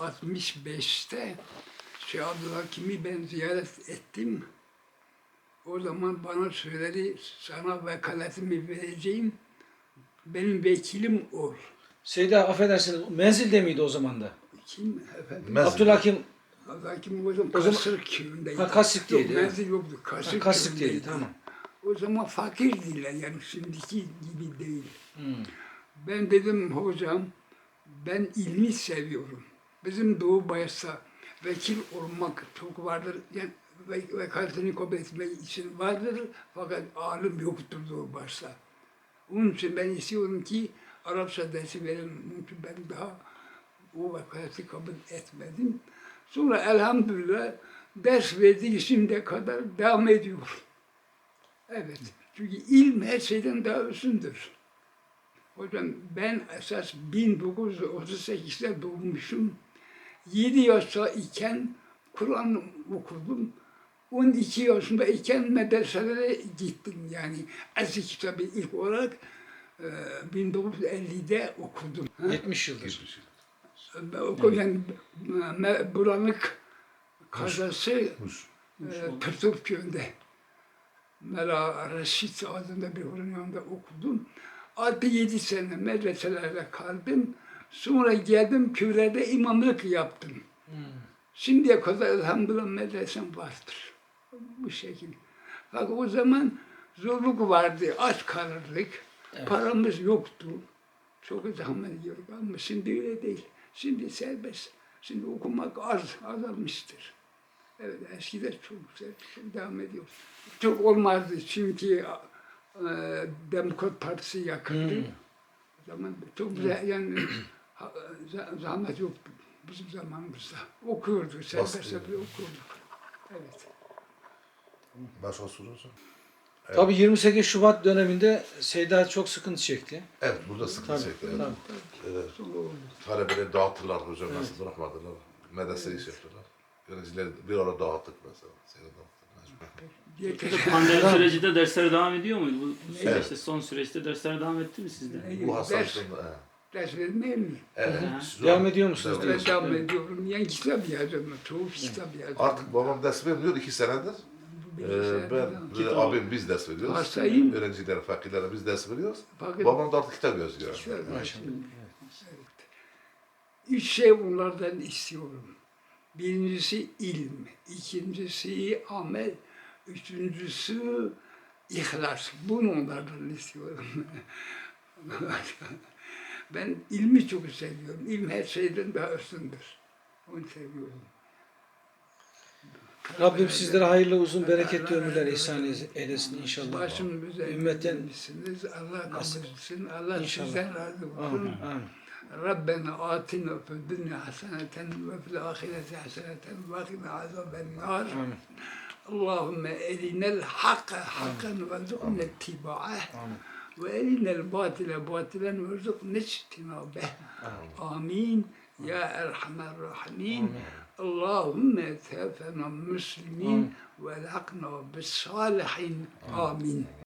1965'te Şeyh Abdülhakim'i ben ziyaret ettim. O zaman bana söyledi, sana vekaletimi vereceğim. Benim vekilim ol. Seyda affedersiniz menzilde miydi o zaman da? Kim efendim? Menzil. Abdülhakim Abdülhakim o zaman O zaman- Kasır köyündeydi. Ha, Kasırk'teydi, Yok, menzil yoktu. Kasır Ha, köyündeydi. tamam. O zaman fakirdiler yani şimdiki gibi değil. Hmm. Ben dedim hocam ben ilmi seviyorum. Bizim Doğu Bayas'ta vekil olmak çok vardır. Yani ve- vekaletini kabul etmek için vardır fakat alim yoktur Doğu Bayas'ta. Onun için ben istiyorum ki Arapça dersi verin. Çünkü ben daha o vekaleti kabul etmedim. Sonra elhamdülillah ders verdiği şimdiye kadar devam ediyor. Evet. Çünkü ilim her şeyden daha üstündür. Hocam ben esas 1938'de doğmuşum. 7 yaşta iken Kur'an okudum. 12 yaşında iken medreselere gittim yani. Eski kitabı ilk olarak e, 1950'de okudum. Ha? 70 yıldır. Okudum yani buranık kazası e, Pırtıp köyünde. Mela Reşit adında bir hocanın yanında okudum. 6-7 sene medreselerde kaldım. Sonra geldim köylerde imamlık yaptım. Hmm. Şimdiye kadar elhamdülillah medresem vardır. Bu şekilde. Fakat o zaman zorluk vardı, aç kalırdık. Evet. Paramız yoktu. Çok zahmet yiyorduk ama şimdi öyle değil. Şimdi serbest. Şimdi okumak az, azalmıştır. Evet eskiden çok güzel, devam ediyor. Çok olmazdı çünkü e, Demokrat Partisi yakındı. Hmm. O zaman çok güzel yani ha- za- zahmet yoktu bizim zamanımızda. Okuyorduk, serbest okuyorduk. Evet. Başka soru hocam? Tabii 28 Şubat döneminde Seyda çok sıkıntı çekti. Evet burada sıkıntı Tabii, çekti. tabii. Evet. Sonra oldu. Talebeleri dağıttılar hocam nasıl bırakmadılar. Medreseyi şey yaptılar. Öğrencileri bir ara dağıttık mesela. Seni dağıttık. Pandemi sürecinde dersler devam ediyor muydu? Bu, bu Evet. süreçte, son süreçte dersler devam etti mi sizde? Bu hastalıktan ders, da ders vermeye mi? evet. Devam ediyor musunuz? Devam Ben devam ediyorum. Yani kitap yazıyorum. Çok kitap yazıyorum. Artık babam ders vermiyor iki senedir. Ee, ben ve abim biz ders veriyoruz. Hastayım. Öğrencilere, fakirlere biz ders veriyoruz. Fakat Babam da artık kitap yazıyor. kitap Evet. Evet. Üç şey onlardan istiyorum. Birincisi ilim, ikincisi amel, üçüncüsü ihlas. Bunu onlardan istiyorum. ben ilmi çok seviyorum. İlim her şeyden daha üstündür. Onu seviyorum. Rabbim sizlere hayırlı uzun bereketli ömürler ihsan eylesin inşallah. Başım üzerinde Ümmetten-? Allah kabul etsin. Allah İnşallah. sizden razı olsun. Amin. Amin. ربنا آتنا في الدنيا حسنة وفي الآخرة حسنة وقنا عذاب النار. Amin. اللهم أرنا الحق حقا وارزقنا اتباعه. وأرنا الباطل باطلا وارزقنا اجتنابه. آمين. يا أرحم الراحمين. اللهم توفنا مسلمين والحقنا بالصالحين. آمين.